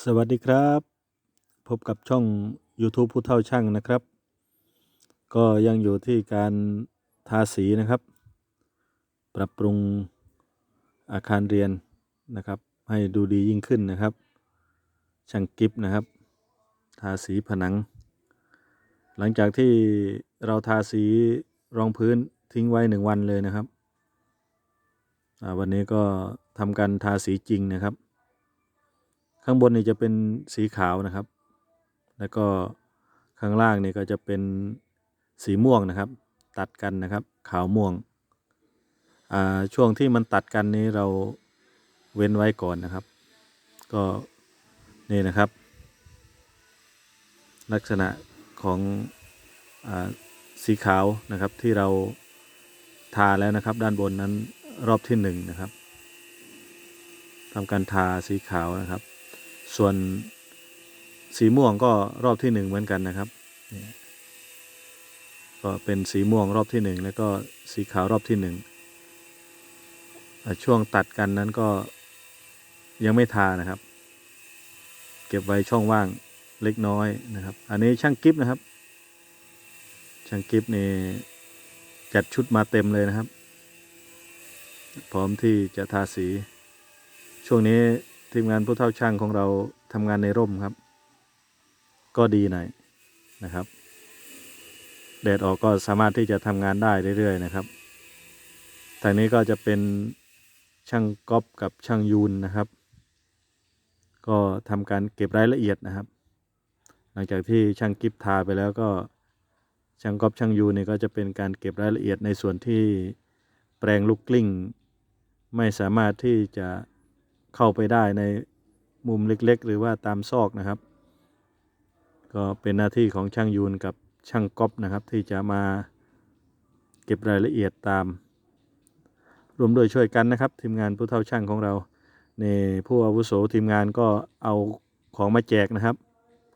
สวัสดีครับ พบกับช่อง YouTube ผู้เท่าช่างนะครับ ก็ยังอยู่ที่การทาสีนะครับ ปรับปรุงอาคารเรียนนะครับ ให้ดูดียิ่งขึ้นนะครับ ช่างกิฟนะครับ ทาสีผนัง หลังจากที่เราทาสีรองพื้นทิ้งไว้หนึ่งวันเลยนะครับวันนี้ก็ทำการทาสีจริงนะครับ ข้างบนนี่จะเป็นสีขาวนะครับ แล้วก็ข้างล่างนี่ก็จะเป็นสีม่วงนะครับ ตัดกันนะครับขาวม่วงอ่าช่วงที่มันตัดกันนี้เราเว้นไว้ก่อนนะครับ ก็นี่นะครับ ลักษณะของอาสีขาวนะครับที่เราทาแล้วนะครับ ด้านบนนั้นรอบที่หนึ่งนะครับทำการทาสีขาวนะครับ ส่วนสีม่วงก็รอบที่หนึ่งเหมือนกันนะครับ ก็เป็นสีม่วงรอบที่หนึ่งแล้วก็สีขาวรอบที่หนึ่งช่วงตัดกันนั้นก็ยังไม่ทานะครับ เก็บไว้ช่องว่างเล็กน้อยนะครับ อันนี้ช่างกิฟนะครับ ช่างกิฟนี่จัดชุดมาเต็มเลยนะครับ พร้อมที่จะทาสี ช่วงนี้ ทีมงานผู้เท่าช่างของเราทำงานในร่มครับ ก็ดีหน่อยนะครับ แดดออกก็สามารถที่จะทำงานได้เรื่อยๆนะครับทางนี้ก็จะเป็นช่างก๊อปกับช่างยูนนะครับ ก็ทำการเก็บรายละเอียดนะครับ หลังจากที่ช่างกิฟทาไปแล้วก็ช่างก๊อปช่างยูนนี่ก็จะเป็นการเก็บรายละเอียดในส่วนที่แปลงลูกกลิ้ง ไม่สามารถที่จะ เข้าไปได้ในมุมเล็กๆ หรือว่าตามซอกนะครับ ก็เป็นหน้าที่ของช่างยูนกับช่างก๊อปนะครับ ที่จะมาเก็บรายละเอียดตาม รวมโดยช่วยกันนะครับ ทีมงานผู้เท่าช่างของเราในผู้อาวุโสทีมงานก็เอาของมาแจกนะครับ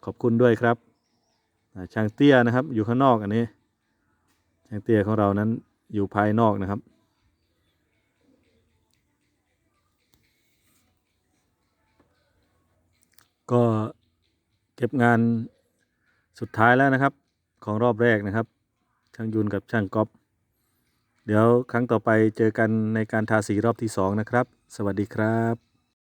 ขอบคุณด้วยครับช่างเตี้ยนะครับ อยู่ข้างนอกอันนี้ช่างเตี้ยของเรานั้นอยู่ภายนอกนะครับ ก็เก็บงานสุดท้ายแล้วนะครับ ของรอบแรกนะครับ ช่างยุนกับช่างก๊อฟเดี๋ยวครั้งต่อไปเจอกันในการทาสีรอบที่สองนะครับ สวัสดีครับ